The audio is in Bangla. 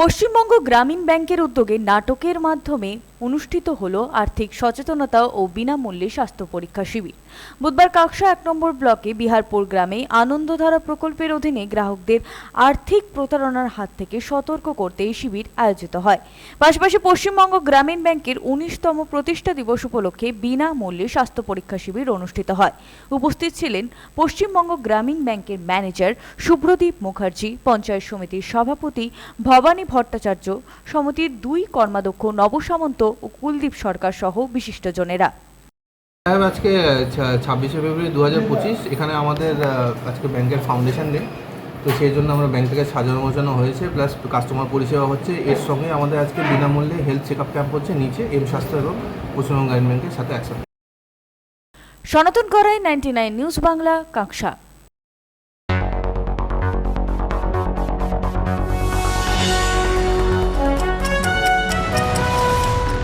পশ্চিমবঙ্গ গ্রামীণ ব্যাংকের উদ্যোগে নাটকের মাধ্যমে অনুষ্ঠিত হল আর্থিক সচেতনতা ও বিনামূল্যে স্বাস্থ্য পরীক্ষা শিবির। বুধবার কাকসা এক নম্বর ব্লকে বিহারপুর গ্রামে আনন্দধারা প্রকল্পের অধীনে গ্রাহকদের আর্থিক প্রতারণার হাত থেকে সতর্ক করতে এই শিবির আয়োজিত হয়। পাশাপাশি পশ্চিমবঙ্গ গ্রামীণ ব্যাংকের উনিশতম প্রতিষ্ঠা দিবস উপলক্ষে বিনামূল্যে স্বাস্থ্য পরীক্ষা শিবির অনুষ্ঠিত হয়। উপস্থিত ছিলেন পশ্চিমবঙ্গ গ্রামীণ ব্যাংকের ম্যানেজার শুভ্রদীপ মুখার্জি, পঞ্চায়েত সমিতির সভাপতি ভবানী ভট্টাচার্য, সমিতির দুই কর্মাধ্যক্ষ নব সামন্ত ও কুলদীপ সরকার সহ বিশিষ্টজনেরা। আজকে ছাব্বিশে ফেব্রুয়ারি দু হাজার পঁচিশ এখানে আমাদের আজকে ব্যাংকের ফাউন্ডেশন ডে। তো সেই জন্য আমরা ব্যাংক থেকে সাজানো গোছানো হয়েছে প্লাস কাস্টমার পরিষেবা হচ্ছে। এর সঙ্গে আমাদের আজকে বিনামূল্যে হেলথ চেক আপ ক্যাম্প হচ্ছে নিচে এম স্বাস্থ্য এবং পশ্চিমবঙ্গ গ্রামীণ ব্যাংকের সাথে একসাথে। Sanatan Karai ninety nine news Bangla Kanksa.